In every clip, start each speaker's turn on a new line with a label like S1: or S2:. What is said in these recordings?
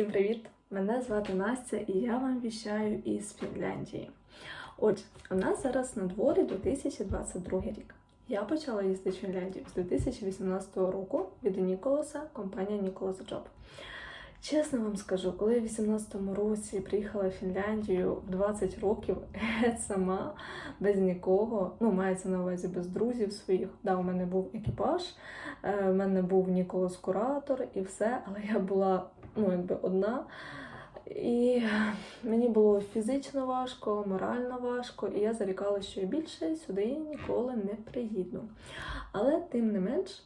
S1: Всім привіт! Мене звати Настя і я вам віщаю із Фінляндії. Отже, у нас зараз на дворі 2022 рік. Я почала їздити в Фінляндію з 2018 року від Ніколаса, компанія Ніколас Джоб. Чесно вам скажу, коли я в 18-му році приїхала в Фінляндію в 20 років геть сама, без нікого, ну, мається на увазі без друзів своїх. Да, у мене був екіпаж, е, в мене був Ніколас куратор і все, але я була ну, якби одна. І мені було фізично важко, морально важко, і я зарікала, що я більше сюди ніколи не приїду. Але тим не менш,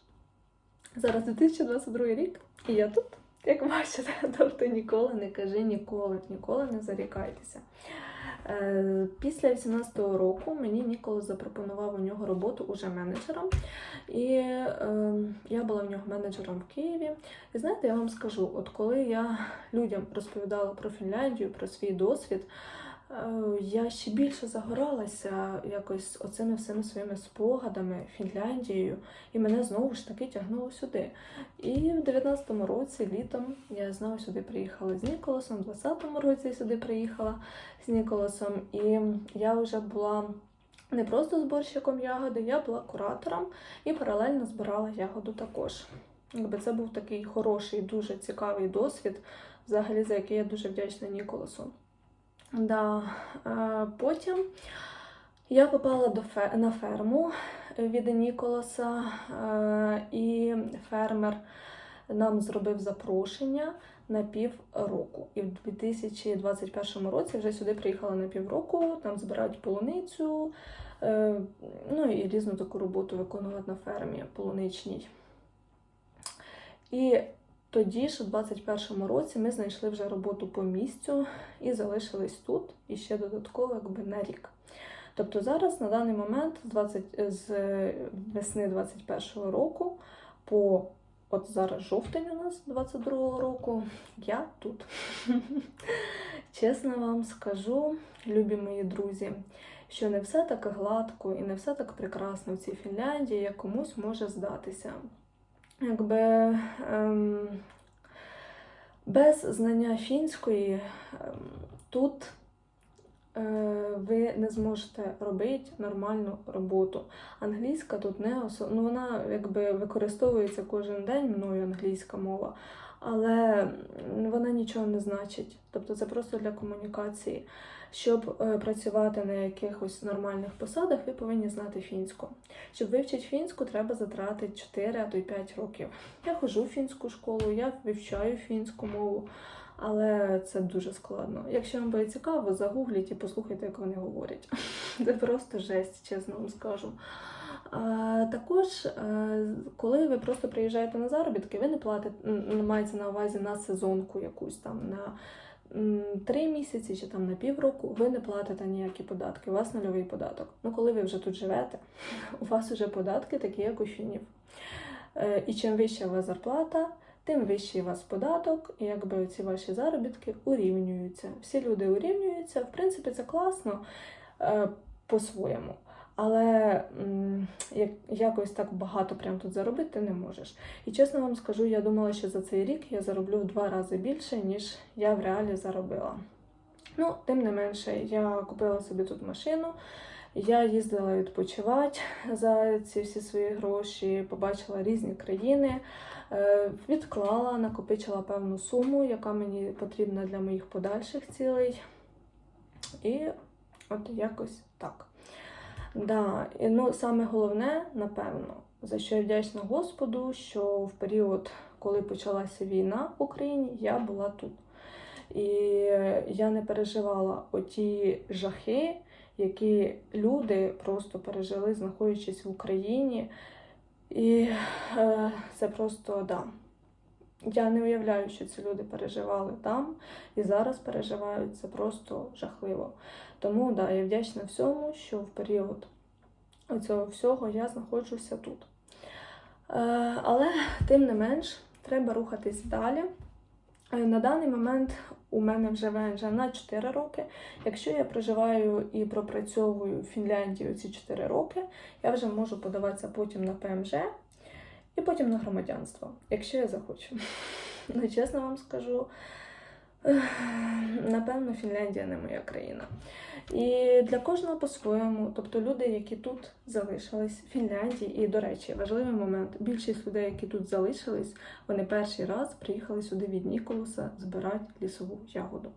S1: зараз 2022 рік, і я тут. Як бачите, тобто ніколи не кажи ніколи, ніколи не зарікайтеся. Е, Після 18-го року мені ніколи запропонував у нього роботу уже менеджером. І е, я була в нього менеджером в Києві. І знаєте, я вам скажу: от коли я людям розповідала про Фінляндію, про свій досвід, я ще більше загоралася якось оцими всіми своїми спогадами Фінляндією, і мене знову ж таки тягнуло сюди. І в 19-му році, літом, я знову сюди приїхала з Ніколасом, в 20-му році я сюди приїхала з Ніколасом, і я вже була. Не просто зборщиком ягоди, я була куратором і паралельно збирала ягоду також. Якби це був такий хороший, дуже цікавий досвід, взагалі за який я дуже вдячна Ніколасу. Да. е, Потім я попала до фе... на ферму від Ніколаса, е, і фермер нам зробив запрошення на півроку. І в 2021 році вже сюди приїхала на півроку, там збирають полуницю, е, ну і різну таку роботу виконувати на фермі полуничній. І тоді ж, у 2021 році, ми знайшли вже роботу по місцю і залишились тут і ще додатково якби на рік. Тобто зараз на даний момент з 20, з весни 2021 року по от зараз жовтень у нас 22-го року, я тут. Чесно вам скажу, любі мої друзі, що не все так гладко і не все так прекрасно в цій Фінляндії, як комусь може здатися. Якби ем, без знання фінської ем, тут е, ви не зможете робити нормальну роботу. Англійська тут не осо... ну, вона якби використовується кожен день мною англійська мова, але вона нічого не значить. Тобто це просто для комунікації. Щоб е, працювати на якихось нормальних посадах, ви повинні знати фінську. Щоб вивчити фінську, треба затратити 4, а то й 5 років. Я ходжу в фінську школу, я вивчаю фінську мову, але це дуже складно. Якщо вам буде цікаво, загугліть і послухайте, як вони говорять. Це просто жесть, чесно вам скажу. А, також, е, коли ви просто приїжджаєте на заробітки, ви не платите, мається на увазі на сезонку якусь там. на Три місяці чи там на півроку ви не платите ніякі податки, у вас нульовий податок. Ну, коли ви вже тут живете, у вас вже податки такі, як у фінів. Е, І чим вища у вас зарплата, тим вищий у вас податок, і якби ці ваші заробітки урівнюються. Всі люди урівнюються, в принципі, це класно е, по-своєму. Але як, якось так багато прям тут заробити ти не можеш. І чесно вам скажу, я думала, що за цей рік я зароблю в два рази більше, ніж я в реалі заробила. Ну, тим не менше, я купила собі тут машину, я їздила відпочивати за ці всі свої гроші, побачила різні країни, е, відклала, накопичила певну суму, яка мені потрібна для моїх подальших цілей. І от якось так. Да, і ну саме головне, напевно, за що я вдячна Господу, що в період, коли почалася війна в Україні, я була тут. І я не переживала оті жахи, які люди просто пережили, знаходячись в Україні. І е, це просто да. Я не уявляю, що ці люди переживали там і зараз переживають це просто жахливо. Тому да, я вдячна всьому, що в період цього всього я знаходжуся тут. Е, але, тим не менш, треба рухатись далі. Е, На даний момент у мене вже ВНЖ на 4 роки. Якщо я проживаю і пропрацьовую в Фінляндію ці 4 роки, я вже можу подаватися потім на ПМЖ і потім на громадянство, якщо я захочу. Ну, чесно вам скажу, Напевно, Фінляндія не моя країна. І для кожного по-своєму, тобто люди, які тут залишились в Фінляндії, і, до речі, важливий момент: більшість людей, які тут залишились, вони перший раз приїхали сюди від Ніколуса збирати лісову ягоду.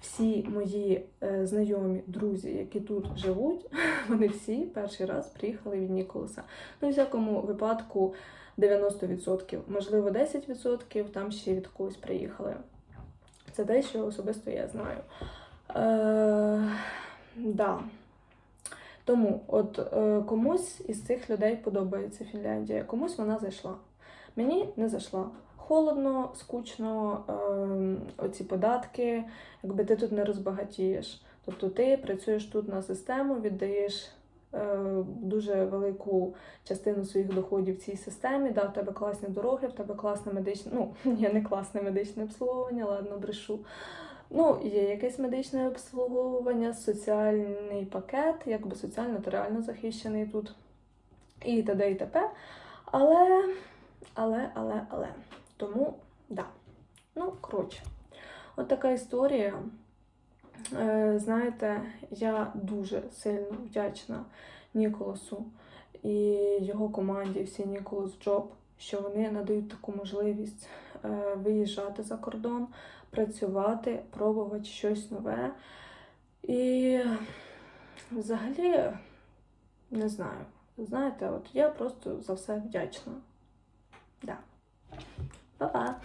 S1: Всі мої е, знайомі друзі, які тут живуть, вони всі перший раз приїхали від Ніколуса. Ну, в всякому випадку 90%, можливо, 10% там ще від когось приїхали. Це те, що особисто я знаю. Е, да. Тому от е, комусь із цих людей подобається Фінляндія, комусь вона зайшла. Мені не зайшла. Холодно, скучно, е, оці податки, якби ти тут не розбагатієш. Тобто ти працюєш тут на систему, віддаєш дуже велику частину своїх доходів в цій системі, да, в тебе класні дороги, в тебе класне медичне, ну, ні, не класне медичне обслуговування, ладно, брешу. Ну, є якесь медичне обслуговування, соціальний пакет, якби соціально та реально захищений тут. І т.д. і т.п. Але, але, але, але. Тому, да. Ну, коротше, от така історія. Е, знаєте, я дуже сильно вдячна Ніколасу і його команді, всі Ніколас Джоб, що вони надають таку можливість е, виїжджати за кордон, працювати, пробувати щось нове. І взагалі, не знаю, знаєте, от я просто за все вдячна. Да. Па-па!